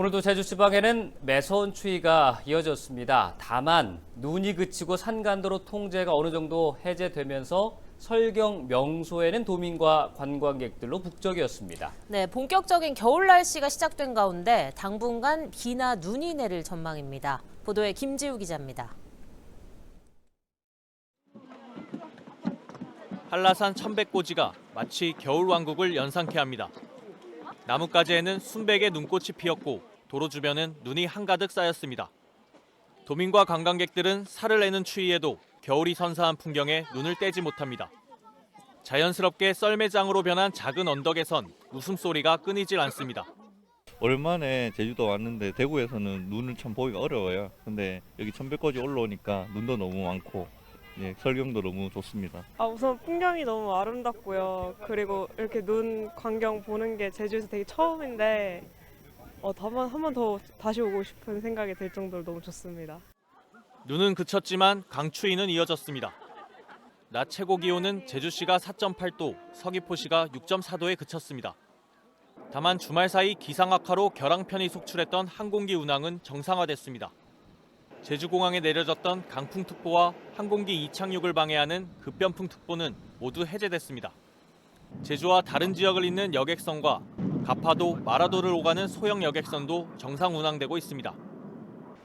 오늘도 제주 지방에는 매서운 추위가 이어졌습니다. 다만 눈이 그치고 산간도로 통제가 어느 정도 해제되면서 설경 명소에는 도민과 관광객들로 북적이었습니다. 네, 본격적인 겨울 날씨가 시작된 가운데 당분간 비나 눈이 내릴 전망입니다. 보도에 김지우 기자입니다. 한라산 천백고지가 마치 겨울 왕국을 연상케 합니다. 나뭇가지에는 순백의 눈꽃이 피었고 도로 주변은 눈이 한가득 쌓였습니다. 도민과 관광객들은 살을 내는 추위에도 겨울이 선사한 풍경에 눈을 떼지 못합니다. 자연스럽게 썰매장으로 변한 작은 언덕에선 웃음소리가 끊이질 않습니다. 오랜만에 제주도 왔는데 대구에서는 눈을 참 보기가 어려워요. 근데 여기 천백까지 올라오니까 눈도 너무 많고 예, 설경도 너무 좋습니다. 아, 우선 풍경이 너무 아름답고요. 그리고 이렇게 눈 광경 보는 게 제주에서 되게 처음인데 어, 한번 한번 더 다시 오고 싶은 생각이 들 정도로 너무 좋습니다. 눈은 그쳤지만 강추위는 이어졌습니다. 낮 최고 기온은 제주시가 4.8도, 서귀포시가 6.4도에 그쳤습니다. 다만 주말 사이 기상 악화로 결항편이 속출했던 항공기 운항은 정상화됐습니다. 제주공항에 내려졌던 강풍특보와 항공기 이착륙을 방해하는 급변풍특보는 모두 해제됐습니다. 제주와 다른 지역을 잇는 여객선과 가파도, 마라도를 오가는 소형 여객선도 정상 운항되고 있습니다.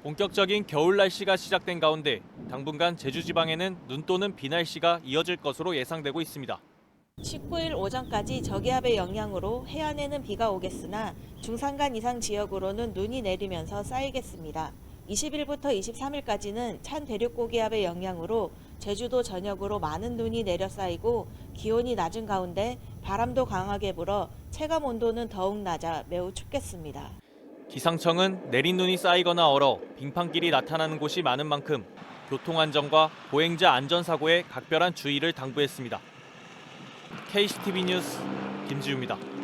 본격적인 겨울 날씨가 시작된 가운데 당분간 제주 지방에는 눈 또는 비 날씨가 이어질 것으로 예상되고 있습니다. 19일 오전까지 저기압의 영향으로 해안에는 비가 오겠으나 중산간 이상 지역으로는 눈이 내리면서 쌓이겠습니다. 20일부터 23일까지는 찬 대륙 고기압의 영향으로 제주도 전역으로 많은 눈이 내려 쌓이고 기온이 낮은 가운데 바람도 강하게 불어 체감 온도는 더욱 낮아 매우 춥겠습니다. 기상청은 내린 눈이 쌓이거나 얼어 빙판길이 나타나는 곳이 많은 만큼 교통 안전과 보행자 안전 사고에 각별한 주의를 당부했습니다. KCTV 뉴스 김지우입니다.